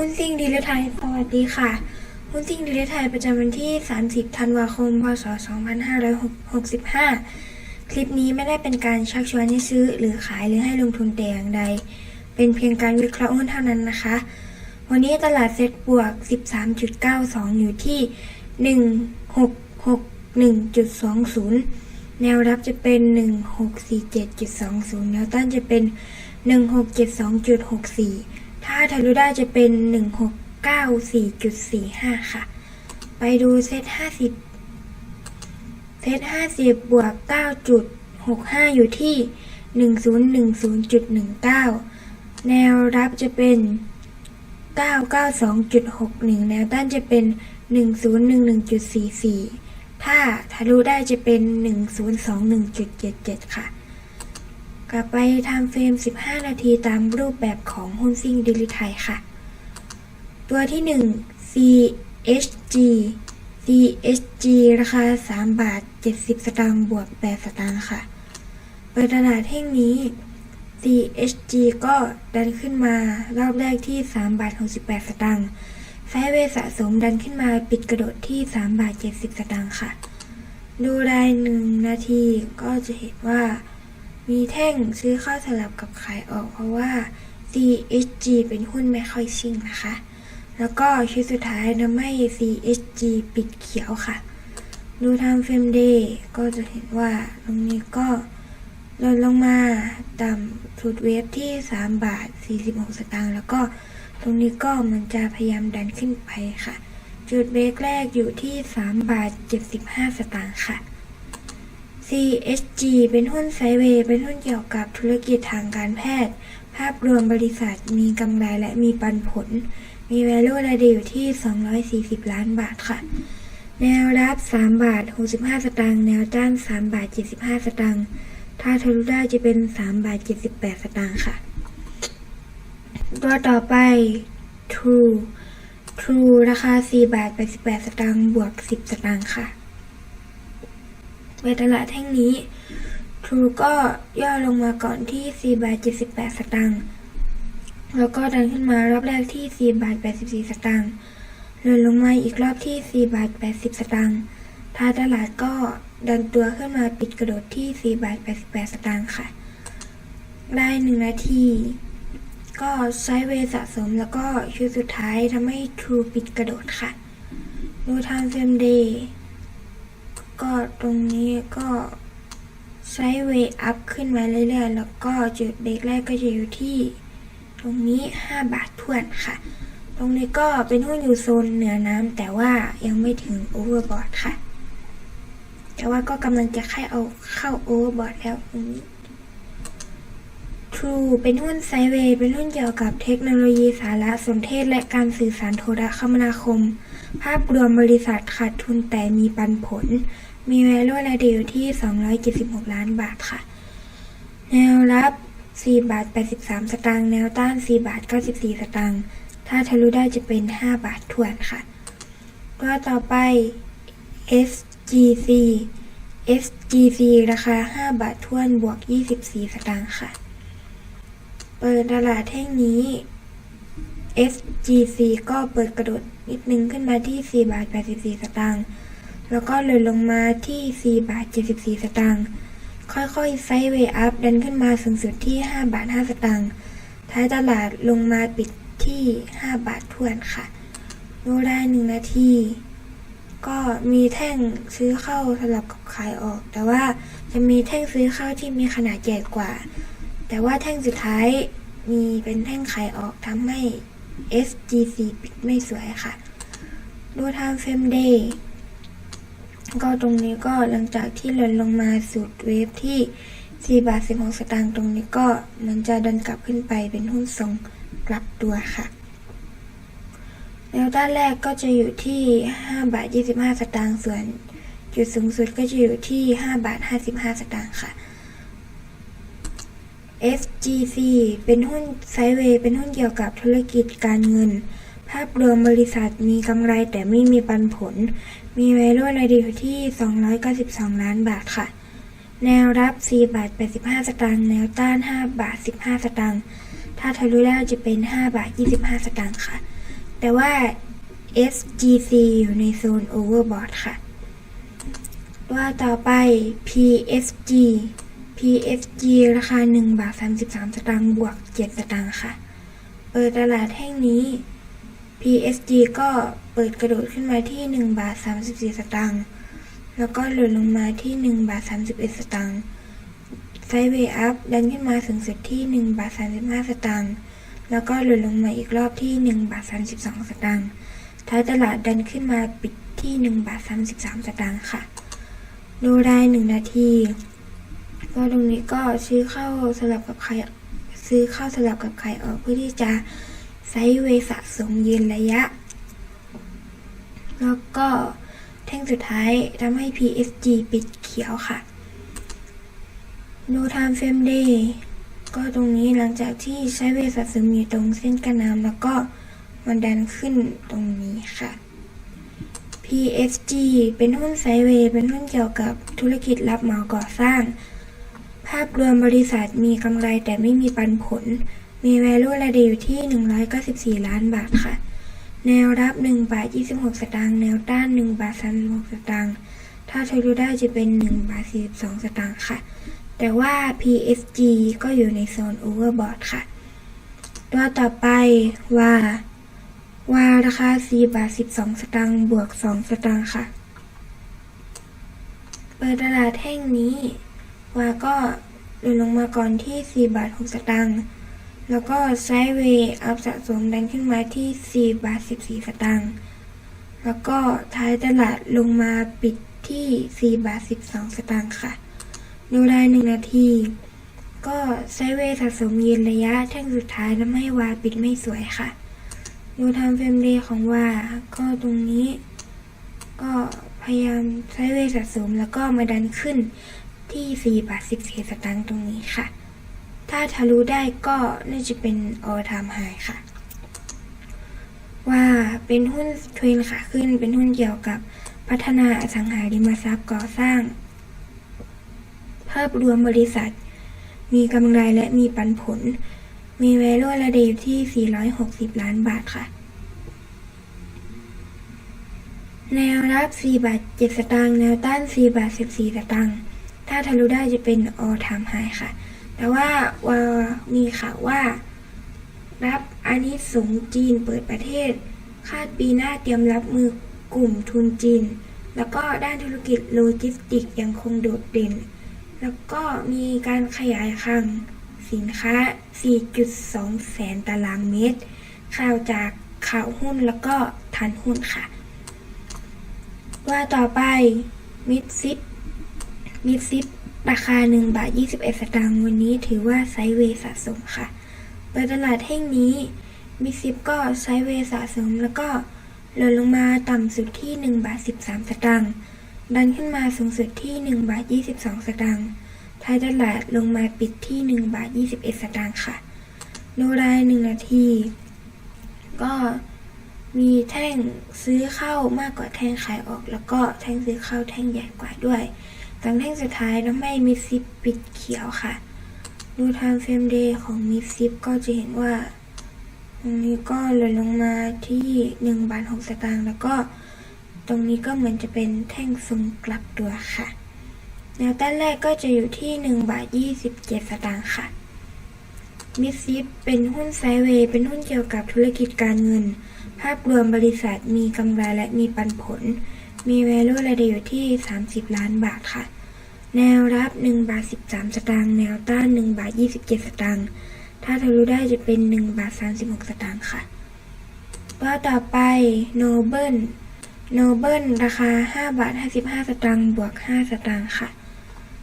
หุ้นซิ่งดีลไทยสวัสดีค่ะหุ้นซิ่งดีลไทยประจำวันที่ 30 ธันวาคม พศ 2565 คลิปนี้ไม่ได้เป็นการชักชวนให้ซื้อหรือขายหรือให้ลงทุนแต่อย่างใด เป็นเพียงการวิเคราะห์หุ้นเท่านั้นนะคะ วันนี้ตลาดเซ็ตบวก 13.92 อยู่ที่ 1661.20 แนวรับจะเป็น 1647.20 แนวต้านจะเป็น 1672.64 ถ้าทะลุได้จะเป็น 1694.45 ค่ะ ไปดูเซต50 เซต50 บวก 9.65 อยู่ที่ 1010.19 แนวรับจะเป็น 992.61 แนวต้านจะเป็น 1011.44 ถ้าทะลุได้จะเป็น 1021.77 ค่ะ กลับไปทำเฟรม 15 นาทีตามรูปแบบของหุ้นซิ่งดิลิไทยค่ะ ตัวที่ 1 CHG CHG ราคา 3 บาท 70 สตางค์บวก 8 สตางค์ค่ะ เปิดตลาดแห่งนี้ CHG ก็ดันขึ้นมารอบแรกที่ 3 บาท 68 สตางค์ไซเวสะสมดันขึ้นมาปิดกระโดดที่ 3 บาท 70 สตางค์ค่ะ ดูรายหนึ่งนาทีก็จะเห็นว่า มีแท่งซื้อเข้าสลับกับขายออก เพราะว่า CHG เป็นหุ้นไม่ค่อยชิ่งนะคะ แล้วก็ชุดสุดท้ายทำให้ CHG ปิดเขียวค่ะ ดูทางเฟรมเดย์ก็จะเห็นว่าตรงนี้ก็ลดลงมาต่ำสุดเวฟที่ 3 บาท 46 สตางค์แล้วก็ตรงนี้ก็มันจะพยายามดันขึ้นไปค่ะ จุดเบรกแรกอยู่ที่ 3 บาท 75 สตางค์ค่ะ CHG เป็นหุ้นไซเวย์ เป็นหุ้นเกี่ยวกับธุรกิจทางการแพทย์ ภาพรวมบริษัทมีกำไรและมีปันผล มี value รายเดียวอยู่ที่ 240 ล้านบาทค่ะ แนวรับ 3 บาท 65 สตางค์ แนวต้าน 3 บาท 75 สตางค์ ถ้าทะลุได้จะเป็น 3 บาท 78 สตางค์ค่ะ ตัวต่อไป True True ราคา 4 บาท 88 สตางค์ บวก 10 สตางค์ค่ะ ในตลาดแท่งนี้ True ก็ย่อลงมาก่อนที่ 4 บาท 78 สตางค์ แล้วก็ดันขึ้นมารอบแรกที่ 4 บาท 84 สตางค์เลื่อนลงมาอีกรอบที่ 4 บาท 80 สตางค์ท้ายตลาดก็ดันตัวขึ้นมาปิดกระโดดที่ 4 บาท 88 สตางค์ค่ะ ได้1นาที ก็ไซด์เวสะสมแล้วก็ชุดสุดท้ายทำให้ True ปิดกระโดดค่ะ ดูทางเฟรมเดย์ ก็ตรงนี้ก็ไซด์เวย์อัพขึ้นมาเรื่อยๆ แล้วก็จุดเบรกแรกก็จะอยู่ที่ตรงนี้ 5 บาททวนค่ะ ตรงนี้ก็เป็นหุ้นอยู่โซนเหนือน้ำแต่ว่ายังไม่ถึงโอเวอร์บอร์ดค่ะ แต่ว่าก็กำลังจะเข้าเอาเข้าโอเวอร์บอร์ดแล้วตรงนี้ True เป็นหุ้นไซด์เวย์เป็นหุ้นเกี่ยวกับเทคโนโลยีสารสนเทศและการสื่อสารโทรคมนาคม ภาพรวมบริษัทขาดทุนแต่มีปันผล มี value รายเดียวที่ 276 ล้านบาทค่ะ แนวรับ 4 บาท 83 สตางค์ แนวต้าน 4 บาท 94 สตางค์ ถ้าทะลุได้จะเป็น 5 บาททวนค่ะตัวต่อไป SGC SGC ราคา 5 บาททวนบวก 24 สตางค์ค่ะ เปิดตลาดแท่งนี้ SGC ก็เปิดกระโดดนิดนึงขึ้นมาที่ 4 บาท 84 สตางค์ แล้วก็เลยลงมาที่ 4 บาท 74 สตางค์ ค่อยๆ ไซด์เวย์อัพ ดันขึ้นมาสูงสุดที่ 5 บาท 5 สตางค์ ท้ายตลาดลงมาปิดที่ 5 บาททวนค่ะ ดูได้ 1 นาที ก็มีแท่งซื้อเข้าสลับกับขายออก แต่ว่าจะมีแท่งซื้อเข้าที่มีขนาดใหญ่กว่า แต่ว่าแท่งสุดท้ายมีเป็นแท่งขายออกทำให้ SGC ปิดไม่สวยค่ะ ดูทางเฟมเดย์ ก็ตรงนี้ก็หลังจากที่หล่นลงมาสุดเวฟที่ 4 บาท 16 สตางค์ตรงนี้ก็มันจะดันกลับขึ้นไปเป็นหุ้นทรงกลับตัวค่ะแนวต้านแรกก็จะอยู่ที่ 5 บาท 25 สตางค์ส่วน จุดสูงสุดก็จะอยู่ที่ 5 บาท 55 สตางค์ค่ะ SGC เป็นหุ้นไซเวย์เป็นหุ้นเกี่ยวกับธุรกิจการเงิน ภาพรวมบริษัทมีกำไรแต่ไม่มีปันผล มี value รายเดีที่ 292 ล้านบาทค่ะ แนวรับ 4 บาท 85 สตางค์ แนวต้าน 5 บาท 15 สตางค์ ถ้าทะลุได้จะเป็น 5 บาท 25 สตางค์ค่ะ แต่ว่า SGC อยู่ในโซน Overbought ค่ะ ตัวต่อไป PSG PSG ราคา 1 บาท 33 สตางค์ บวก 7 สตางค์ค่ะ เปิดตลาดแห่งนี้ PSG ก็เปิดกระโดดขึ้นมาที่ 1 บาท 34 สตางค์ แล้วก็หล่นลงมาที่ 1 บาท 31 สตางค์ ไซด์เวย์อัพดันขึ้นมาสูงสุดที่ 1 บาท 35 สตางค์ แล้วก็หล่นลงมาอีกรอบที่ 1 บาท 32 สตางค์ ท้ายตลาดดันขึ้นมาปิดที่ 1 บาท 33 สตางค์ค่ะ ดูราย 1 นาทีก็ตรงนี้ก็ซื้อเข้าสลับกับใครซื้อเข้าสลับกับใครออกเพื่อที่จะ ไซด์เวสะสมยืนระยะ แล้วก็แท่งสุดท้ายทำให้ PSG ปิดเขียวค่ะ ดูไทม์เฟรมเดย์ก็ตรงนี้หลังจากที่ใช้เวย์สะสมอยู่ตรงเส้นกันน้ำแล้วก็มันดันขึ้นตรงนี้ค่ะ PSG เป็นหุ้นไซเวย์เป็นหุ้นเกี่ยวกับธุรกิจรับเหมาก่อสร้าง ภาพรวมบริษัทมีกำไรแต่ไม่มีปันผล มี value ระดับอยู่ที่ 194 ล้านบาทค่ะ แนวรับ 1 บาท 26 สตางค์ แนวต้าน 1 บาท 36 สตางค์ ถ้าทะลุได้จะเป็น 1 บาท 42 สตางค์ค่ะ แต่ว่า PSG ก็อยู่ในโซน overbought ค่ะ ตัวต่อไปว่า ว่าราคา 4 บาท 12 สตางค์ บวก 2 สตางค์ค่ะ เปิดตลาดแท่งนี้ ว่าก็หล่นลงมาก่อนที่ 4 บาท 6 สตางค์ แล้วก็ไซด์เวย์อัพสะสมดันขึ้นมาที่ 4 บาท 14 สตางค์ แล้วก็ท้ายตลาดลงมาปิดที่ 4 บาท 12 สตางค์ค่ะ ดูรายหนึ่งนาที ก็ไซด์เวย์สะสมยืนระยะแท่งสุดท้ายทำให้วาปิดไม่สวยค่ะ ดูทม์เฟรมเดย์ของวาก็ตรงนี้ ก็พยายามไซด์เวย์สะสมแล้วก็มาดันขึ้นที่ 4 บาท 14 สตางค์ตรงนี้ค่ะ ถ้าทะลุได้ก็น่าจะเป็น all time high ค่ะ ว่าเป็นหุ้นเทรนขาขึ้น เป็นหุ้นเกี่ยวกับพัฒนาอสังหาริมทรัพย์ก่อสร้าง ภาพรวมบริษัท มีกำไรและมีปันผล มี value ระดับที่ 460 ล้านบาทค่ะ แนวรับ 4 บาท 7 สตางค์ แนวต้าน 4 บาท 14 สตางค์ ถ้าทะลุได้จะเป็น all time high ค่ะ แต่ว่าว่ามีข่าวว่า รับอานิสงจีนเปิดประเทศ คาดปีหน้าเตรียมรับมือกลุ่มทุนจีน แล้วก็ด้านธุรกิจโลจิสติกยังคงโดดเด่น แล้วก็มีการขยายคลังสินค้า 4.2 แสนตารางเมตร ข่าวจากข่าวหุ้นแล้วก็ทันหุ้นค่ะ ว่าต่อไปมิดซิปมิดซิป ราคา 1 บาท 21 สตางค์วันนี้ถือว่าไซด์เวย์สะสมค่ะเปิดตลาดแห่งนี้มิดซิปก็ไซด์เวย์สะสมแล้วก็หล่นลงมาต่ำสุดที่ 1 บาท 13 สตางค์ดันขึ้นมาสูงสุดที่ 1 บาท 22 สตางค์ท้ายตลาดลงมาปิดที่ 1 บาท 21 สตางค์ค่ะดูราย 1 นาที ก็มีแท่งซื้อเข้ามากกว่าแท่งขายออก แล้วก็แท่งซื้อเข้าแท่งใหญ่กว่าด้วย ตอนแท่งสุดท้ายทำให้มิดซิปปิดเขียวค่ะ ดูทม์เฟรมเดย์ของมิดซิปก็จะเห็นว่าตรงนี้ก็หล่นลงมาที่1บาท6สตางค์แล้วก็ตรงนี้ก็เหมือนจะเป็นแท่งทรงกลับตัวค่ะแนวต้านแรกก็จะอยู่ที่1บาท27 สตางค์ค่ะมิดซิปเป็นหุ้นไซเวย์เป็นหุ้นเกี่ยวกับธุรกิจการเงิน ภาพรวมบริษัทมีกำไรและมีปันผล มี value ระดับอยู่ที่ 30 ล้านบาทค่ะ แนวรับ 1 บาท 13 สตางค์ แนวต้าน 1 บาท 27 สตางค์ ถ้าทะลุได้จะเป็น 1 บาท 36 สตางค์ค่ะ ตัวต่อไป Noble Noble ราคา 5 บาท 55 สตางค์ บวก 5 สตางค์ค่ะ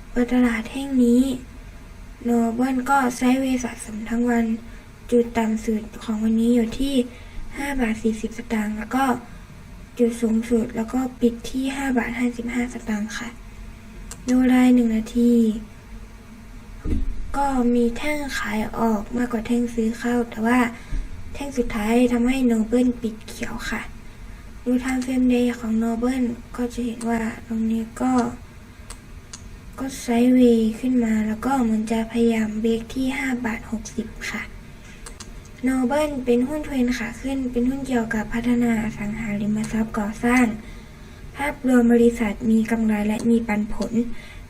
เปิดตลาดแห่งนี้ Noble ก็ไซด์เวย์สะสมทั้งวัน จุดต่ำสุดของวันนี้อยู่ที่ 5 บาท 40 สตางค์ แล้วก็ จุดสูงสุด แล้วก็ปิดที่ 5 บาท 55 สตางค์ค่ะ ดูราย1นาที ก็มีแท่งขายออกมากกว่าแท่งซื้อเข้า แต่ว่าแท่งสุดท้ายทำให้โนเบิลปิดเขียวค่ะ ดูไทม์เฟรมเดย์ของโนเบิลก็จะเห็นว่าตรงนี้ก็ ก็ไซด์เวย์ขึ้นมาแล้วก็เหมือนจะพยายามเบรกที่ 5 บาท 60 ค่ะ โนเบิลเป็นหุ้นเทรนขาขึ้น เป็นหุ้นเกี่ยวกับพัฒนาอสังหาริมทรัพย์ก่อสร้าง ภาพรวมบริษัทมีกำไรและมีปันผล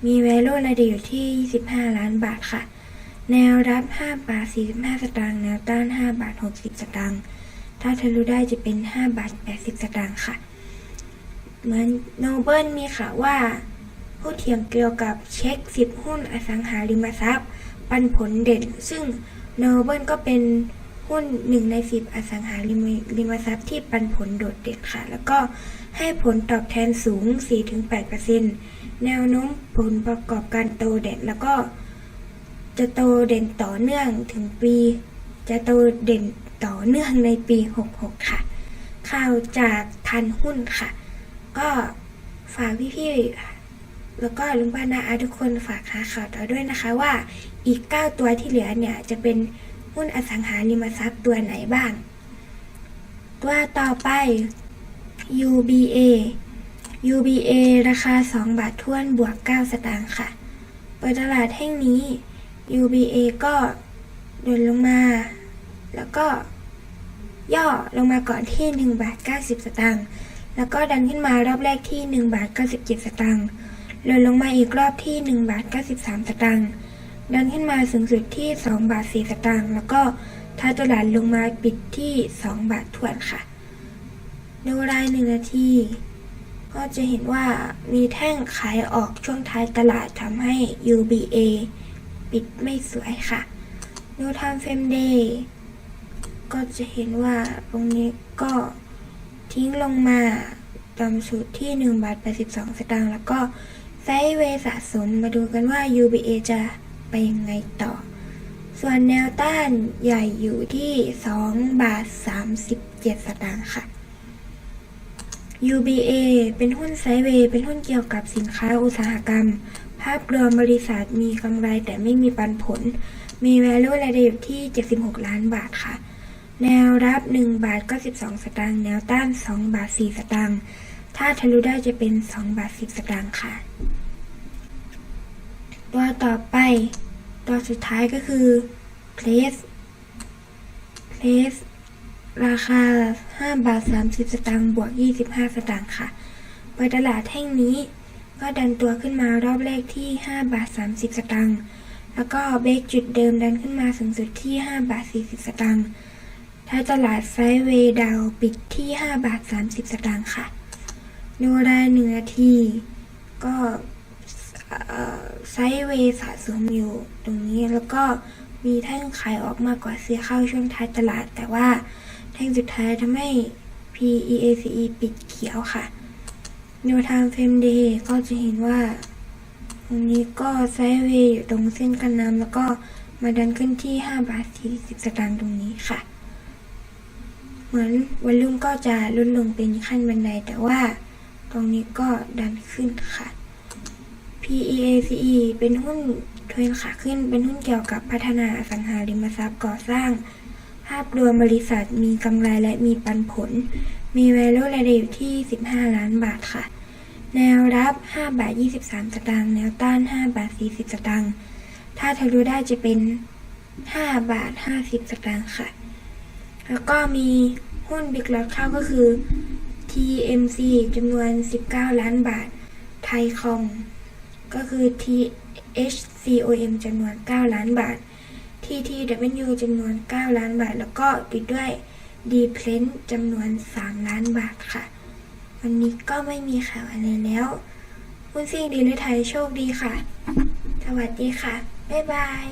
มี value ระดับอยู่ที่ 25 ล้านบาทค่ะ แนวรับ 5 บาท 45 สตางค์ แนวต้าน 5 บาท 60 สตางค์ ถ้าทะลุได้จะเป็น 5 บาท 80 สตางค์ค่ะ เหมือนโนเบิลมีข่าวว่าผู้เถียงเกี่ยวกับเช็ค 10 หุ้นอสังหาริมทรัพย์ ปันผลเด่น ซึ่งโนเบิลก็เป็น หุ้นหนึ่งใน 10 อสังหาริมริมทรัพย์ที่ปันผลโดดเด่นค่ะ แล้วก็ให้ผลตอบแทนสูง 4-8%แนวโน้มผลประกอบการโตเด่น แล้วก็จะโตเด่นต่อเนื่องถึงปี จะโตเด่นต่อเนื่องในปี 66 ค่ะ ข่าวจากทันหุ้นค่ะ ก็ฝากพี่ๆ แล้วก็ลุงป้านาอาทุกคนฝากหาข่าวต่อด้วยนะคะว่าอีก 9 ตัวที่เหลือเนี่ยจะเป็น หุ้นอสังหาริมทรัพย์ตัวไหนบ้าง ตัวต่อไป UBA UBA ราคา 2 บาทท้วนบวก 9 สตางค์ค่ะ เปิดตลาดแห่งนี้ UBA ก็เดินลงมา แล้วก็ย่อลงมาก่อนที่ 1 บาท 90 สตางค์ แล้วก็ดันขึ้นมารอบแรกที่ 1 บาท 97 สตางค์หล่นลงมาอีกรอบที่ 1 บาท 93 สตางค์ ดันขึ้นมาสูงสุดที่ 2 บาท 4 สตางค์ แล้วก็ท้ายตลาดลงมาปิดที่ 2 บาททวนค่ะดูรายหนึ่งนาที ก็จะเห็นว่ามีแท่งขายออกช่วงท้ายตลาดทำให้ UBA ปิดไม่สวยค่ะดูทำเฟมเดย์ก็จะเห็นว่าตรงนี้ก็ทิ้งลงมาต่ำสุดที่ 1 บาท82 สตางค์แล้วก็ไซด์เวย์สะสมมาดูกันว่า UBA จะ ไปยังไงต่อ ส่วนแนวต้านใหญ่อยู่ที่ 2 บาท 37 สตางค์ค่ะ UBA เป็นหุ้นไซเวย์เป็นหุ้นเกี่ยวกับสินค้าอุตสาหกรรม ภาพรวมบริษัทมีกำไรแต่ไม่มีปันผล มี value รายได้อยู่ที่ 76 ล้านบาทค่ะ แนวรับ 1 บาท92สตางค์ แนวต้าน 2 บาท 4 สตางค์ ถ้าทะลุได้จะเป็น 2 บาท 10 สตางค์ค่ะ ตัวต่อไป ตัวสุดท้ายก็คือ place place ราคา 5 บาท 30 สตางค์บวก 25 สตางค์ค่ะ เปิดตลาดแท่งนี้ ก็ดันตัวขึ้นมารอบแรกที่ 5 บาท 30 สตางค์แล้วก็เบรกจุดเดิมดันขึ้นมาสูงสุดที่ 5 บาท 40 สตางค์ท้ายตลาดไซด์เวย์ดาวปิดที่ 5 บาท 30 สตางค์ค่ะ ดูรายหนึ่งนาที ก็ ไซด์เวย์สะสมอยู่ตรงนี้แล้วก็มีแท่งขายออกมากกว่าซื้อเข้าช่วงท้ายตลาด แต่ว่าแท่งสุดท้ายทำให้ PEACE ปิดเขียวค่ะแนวทางเฟมเดย์ก็จะเห็นว่า ตรงนี้ก็ไซด์เวย์อยู่ตรงเส้นกันน้ำแล้วก็มาดันขึ้นที่ 5 บาท 40 สตางค์ตรงนี้ค่ะ เหมือนวันลุ่มก็จะลดลงเป็นขั้นบันไดแต่ว่าตรงนี้ก็ดันขึ้นค่ะ PEACE เป็นหุ้นเทรนขาขึ้น เป็นหุ้นเกี่ยวกับพัฒนาอสังหาริมทรัพย์ก่อสร้าง ภาพรวมบริษัทมีกำไรและมีปันผล มี value รายได้อยู่ที่ 15 ล้านบาทค่ะ แนวรับ 5 บาท 23 สตางค์ แนวต้าน 5 บาท 40 สตางค์ ถ้าทะลุได้จะเป็น 5 บาท 50 สตางค์ค่ะ แล้วก็มีหุ้นบิ๊ก o อ t เข้าก็คือ TMC จำนวน 19 ล้านบาท ไทยคอม ก็คือ THCOM จำนวน 9 ล้านบาท TTW จำนวน 9 ล้านบาท แล้วก็ปิดด้วย d p l e n จำนวน 3 ล้านบาทค่ะ วันนี้ก็ไม่มีข่าวอะไรแล้วหุ้นซิ่งดีหรือไทยโชคดีค่ะ สวัสดีค่ะ บ๊ายบาย